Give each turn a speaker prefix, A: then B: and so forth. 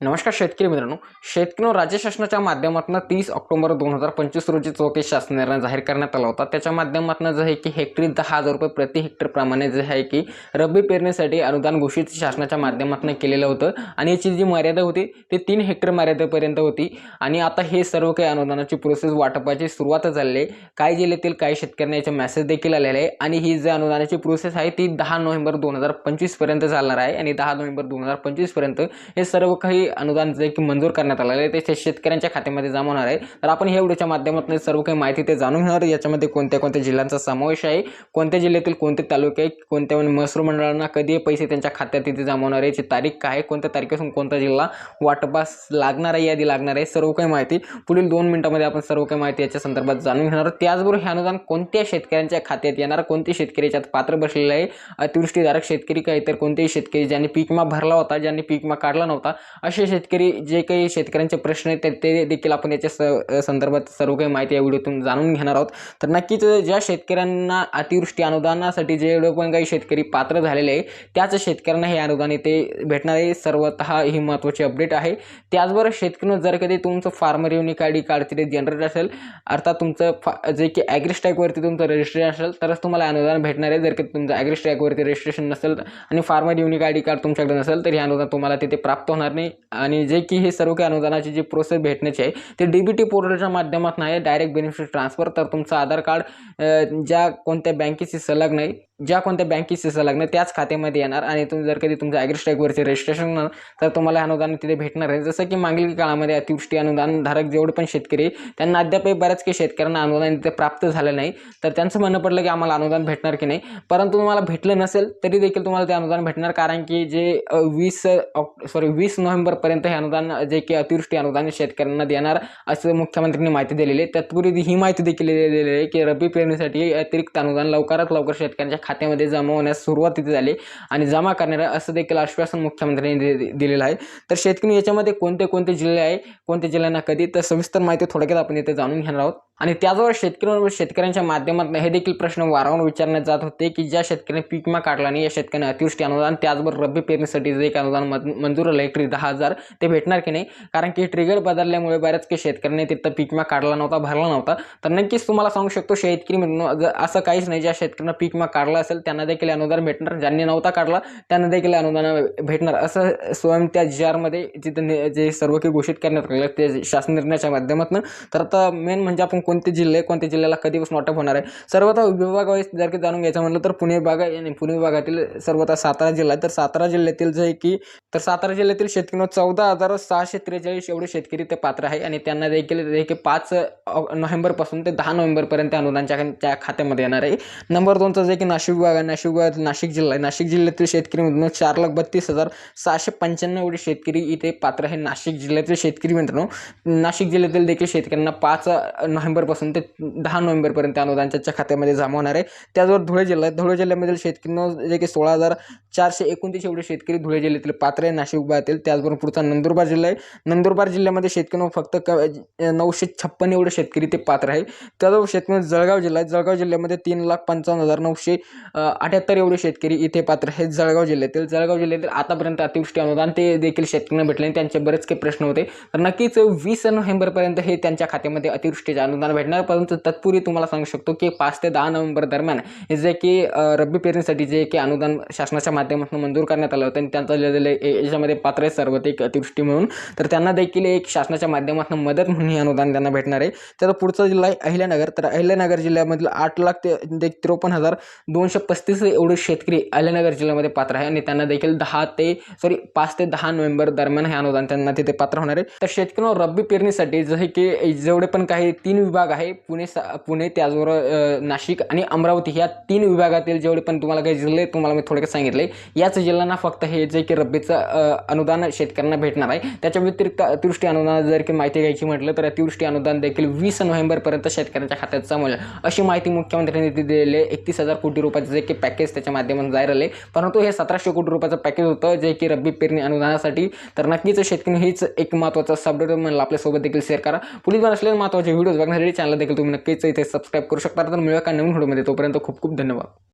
A: नमस्कार शेतकरी मित्रांनो. शेतकरी राज्य शासनाच्या माध्यमातून तीस ऑक्टोबर दोन हजार पंचवीस रोजी चौकशी शासन निर्णय जाहीर करण्यात आला होता. त्याच्या माध्यमातून जे आहे की हेक्टरी दहा हजार रुपये प्रति हेक्टरप्रमाणे जे आहे की रब्बी पेरणीसाठी अनुदान घोषित शासनाच्या माध्यमातून केलेलं होतं आणि याची जी मर्यादा होती ती तीन हेक्टर मर्यादेपर्यंत होती. आणि आता हे सर्व काही अनुदानाची प्रोसेस वाटपाची सुरुवात झालेली आहे. काही जिल्ह्यातील काही शेतकऱ्यांना याचे मेसेज देखील आलेले आहे. आणि ही जी अनुदानाची प्रोसेस आहे ती दहा नोव्हेंबर दोन हजार पंचवीसपर्यंत चालणार आहे. आणि दहा नोव्हेंबर दोन हजार पंचवीसपर्यंत हे सर्व काही अनुदान जे की मंजूर करण्यात आलेलं आहे ते शेतकऱ्यांच्या खात्यामध्ये जमा होणार आहे. तर आपण ह्या व्हिडिओच्या माध्यमातून सर्व काही माहिती ते जाणून घेणार याच्यामध्ये कोणत्या कोणत्या जिल्ह्यांचा समावेश आहे? कोणत्या जिल्ह्यातील कोणते तालुके कोणत्या म्हणजे महसूल मंडळांना कधी पैसे त्यांच्या खात्यात तिथे जमा होणार आहे? याची तारीख काय आहे? कोणत्या तारखेपासून कोणता जिल्हा वाटपास लागणार आहे यादी लागणार आहे? सर्व काही माहिती पुढील दोन मिनिटांमध्ये आपण सर्व काही माहिती याच्या संदर्भात जाणून घेणार त्याचबरोबर हे अनुदान कोणत्या शेतकऱ्यांच्या खात्यात येणार? कोणते शेतकरी याच्यात पात्र बसलेले आहे? अतिवृष्टीधारक शेतकरी काय? तर कोणतेही शेतकरी ज्यांनी पीक विमा भरला होता ज्यांनी पीक विमा काढला नव्हता असे शेतकरी जे काही शेतकऱ्यांचे प्रश्न आहेत ते- ते देखील आपण याच्या स संदर्भात सर्व काही माहिती या व्हिडिओतून जाणून घेणार आहोत. तर नक्कीच ज्या शेतकऱ्यांना अतिवृष्टी अनुदानासाठी जेवढे पण काही शेतकरी पात्र झालेले आहे त्याच शेतकऱ्यांना हे अनुदान इथे भेटणार आहे. सर्वतः ही महत्त्वाची अपडेट आहे. त्याचबरोबर शेतकऱ्यांना जर कधी तुमचं farmer unique I D card तिथे जनरेट असेल अर्थात तुमचं फा जे की ॲग्रिस्टॅकवरती तुमचं रजिस्ट्रेशन असेल तरच तुम्हाला अनुदान भेटणार आहे. जर की तुमचं ॲग्रिस्टॅकवरती रजिस्ट्रेशन नसेल आणि farmer unique I D card तुमच्याकडे नसेल तर हे अनुदान तुम्हाला तिथे प्राप्त होणार नाही. आणि जे की हे सर्व काही अनुदानाची जी प्रोसेस भेटण्याची आहे ते डी बी टी पोर्टलच्या माध्यमातून आहे. डायरेक्ट बेनिफिट ट्रान्सफर तर तुमचं आधार कार्ड ज्या कोणत्या बँकेशी सलग नाही ज्या कोणत्या बँकेशी संलग्न त्याच खात्यामध्ये येणार आणि तुम्ही जर कधी तुमचं ॲग्रीस्टॅकवरती रजिस्ट्रेशन होणार तर तुम्हाला हे अनुदान तिथे भेटणार आहे. जसं की मागील काळामध्ये अतिवृष्टी अनुदानधारक जेवढे पण शेतकरी त्यांना अद्यापही बऱ्याच काही शेतकऱ्यांना अनुदान तिथे प्राप्त झालं नाही. तर त्यांचं म्हणणं पडलं की आम्हाला अनुदान भेटणार की नाही. परंतु तुम्हाला भेटलं नसेल तरी देखील तुम्हाला ते अनुदान भेटणार. कारण की जे वीस ऑक् सॉरी वीस नोव्हेंबरपर्यंत हे अनुदान जे की अतिवृष्टी अनुदान शेतकऱ्यांना देणार असं मुख्यमंत्र्यांनी माहिती दिलेली आहे. तत्पूर्वी ही माहिती देखील दिलेली आहे की रब्बी पेरणीसाठी अतिरिक्त अनुदान लवकरात लवकर शेतकऱ्यांच्या खात्यामध्ये जमा होण्यास सुरुवात तिथे झाली आणि जमा करणार आहे असं देखील आश्वासन मुख्यमंत्र्यांनी दि- दिलेलं आहे. तर शेतकरी याच्यामध्ये कोणते कोणते जिल्हे आहे कोणत्या जिल्ह्यांना कधी? तर सविस्तर माहिती थोडक्यात आपण इथे जाणून घेणार आहोत. आणि त्याचबरोबर शेतकरी शेतकऱ्यांच्या माध्यमातून हे देखील प्रश्न वारंवार विचारण्यात जात होते की ज्या शेतकऱ्यांनी पीक विमा काढला नाही या शेतकऱ्यांना अतिवृष्टी अनुदान त्याचबरोबर रब्बी पेरणीसाठी जे एक अनुदान मंजूर आलं हेक्टरी दहा हजार ते भेटणार की नाही? कारण की ट्रिगर बदलल्यामुळे बऱ्याच काही शेतकऱ्यांनी तिथं पीक विमा काढला नव्हता भरला नव्हता. तर नक्कीच तुम्हाला सांगू शकतो शेतकरी असं काहीच नाही. ज्या शेतकऱ्यांना पीक विमा काढला असेल त्यांना देखील अनुदान भेटणार. ज्यांनी नव्हता काढला त्यांना देखील अनुदान भेटणार. असं स्वयं त्या जी आरमध्ये जिथं जे सर्व काही घोषित करण्यात आलं ते शासन निर्णयाच्या माध्यमातून. तर आता मेन म्हणजे आपण कोणते जिल्हे कोणत्या जिल्ह्याला कधीपासून वाटप होणार आहे? सर्वता विभागावाईज जर की जाणून घ्यायचं म्हणलं तर पुणे विभाग आहे आणि पुणे विभागातील सर्वतः सातारा जिल्हा आहे. तर सातारा जिल्ह्यातील जे की तर सातारा जिल्ह्यातील शेतकरी चौदा हजार सहाशे त्रेचाळीस एवढे शेतकरी ते पात्र आहे आणि त्यांना देखील जे की पाच नोव्हेंबरपासून ते दहा नोव्हेंबरपर्यंत अनुदानच्या त्या खात्यामध्ये येणार आहे. नंबर दोनचा जे की नाशिक विभाग आहे. नाशिक विभागात नाशिक जिल्हा आहे. नाशिक जिल्ह्यातील शेतकरी चार लाख बत्तीस हजार सहाशे पंच्याण्णव एवढे शेतकरी इथे पात्र आहे नाशिक जिल्ह्यातील शेतकरी मित्रांनो. नाशिक जिल्ह्यातील देखील शेतकऱ्यांना पाच नोव्हेंबरपासून ते दहा नोव्हेंबरपर्यंत अनुदान त्यांच्या खात्यामध्ये जमा होणार आहे. त्याचबरोबर धुळे जिल्हा आहे धुळे जिल्ह्यामधील शेतकरी जे की सोळा हजार चारशे एकोणतीस एवढे शेतकरी धुळे जिल्ह्यातील पात्र आहे नाशिक विभागातील त्याचबरोबर पुढचा नंदुरबार जिल्हा आहे. नंदुरबार जिल्ह्यामध्ये शेतकऱ्यांना फक्त क नऊशे छप्पन एवढे शेतकरी ते पात्र आहे त्याचबरोबर शेतकरी जळगाव जिल्हा आहे. जळगाव जिल्ह्यामध्ये तीन लाख पंचावन्न हजार नऊशे अठ्याहत्तर एवढे शेतकरी इथे पात्र आहेत जळगाव जिल्ह्यातील. जळगाव जिल्ह्यातील आतापर्यंत अतिवृष्टी अनुदान ते देखील शेतकऱ्यांना भेटले आणि त्यांचे बरेच काही प्रश्न होते. तर नक्कीच वीस नोव्हेंबरपर्यंत हे त्यांच्या खात्यामध्ये अतिवृष्टीचे अनुदान भेटणार परंतु तत्पूर्वी तुम्हाला सांगू शकतो की पाच ते दहा नोव्हेंबर दरम्यान हे जे की रब्बी पेरणीसाठी जे की अनुदान शासनाच्या माध्यमातून मंजूर करण्यात आलं होतं आणि त्यांचं लिहिलेलं याच्यामध्ये पात्र आहे सर्व एक अतिवृष्टी म्हणून तर त्यांना देखील एक शासनाच्या माध्यमातून मदत म्हणून हे अनुदान त्यांना भेटणार आहे. तर पुढचा जिल्हा आहे अहिल्यानगर. तर अहिल्यानगर जिल्ह्यामधील आठ लाख ते त्रेपन्न हजार दोनशे पस्तीस एवढे शेतकरी अहिल्यानगर जिल्ह्यामध्ये पात्र आहे आणि त्यांना देखील दहा ते सॉरी पाच ते दहा नोव्हेंबर दरम्यान हे अनुदान त्यांना तिथे पात्र होणार आहे. तर शेतकऱ्यांना रब्बी पेरणीसाठी जसे की जेवढे पण काही तीन विभाग विभाग आहे पुणे सा पुणे त्याचबरोबर नाशिक आणि अमरावती. ह्या तीन विभागातील जेवढे पण तुम्हाला काही जिल्हे तुम्हाला मी थोडक्यात सांगितले. याच जिल्ह्यांना फक्त हे जे की रब्बीचं अनुदान शेतकऱ्यांना भेटणार आहे. त्याच्या व्यतिरिक्त अतिवृष्टी अनुदान जर की माहिती घ्यायची म्हटलं तर अतिवृष्टी अनुदान देखील वीस नोव्हेंबरपर्यंत शेतकऱ्यांच्या खात्यात जमवलं. अशी माहिती मुख्यमंत्र्यांनी दिलेली एकतीस हजार कोटी रुपयाचं जे की पॅकेज त्याच्या माध्यमातून जाहीर आले परंतु हे सतराशे कोटी रुपयाचं पॅकेज होतं जे की रब्बी पेरणी अनुदानासाठी. तर नक्कीच शेतकरी हीच एक महत्त्वाचा सबडेट म्हणलं आपल्यासोबत देखील शेअर करा. पुढील पण असलेले महत्त्वाचे व्हिडिओज बघण्यासाठी चॅनल देखील तुम्ही नक्कीच इथे सबस्क्राईब करू शकता. तर मिळवा का नवीन व्हिडिओमध्ये. तोपर्यंत खूप खूप धन्यवाद.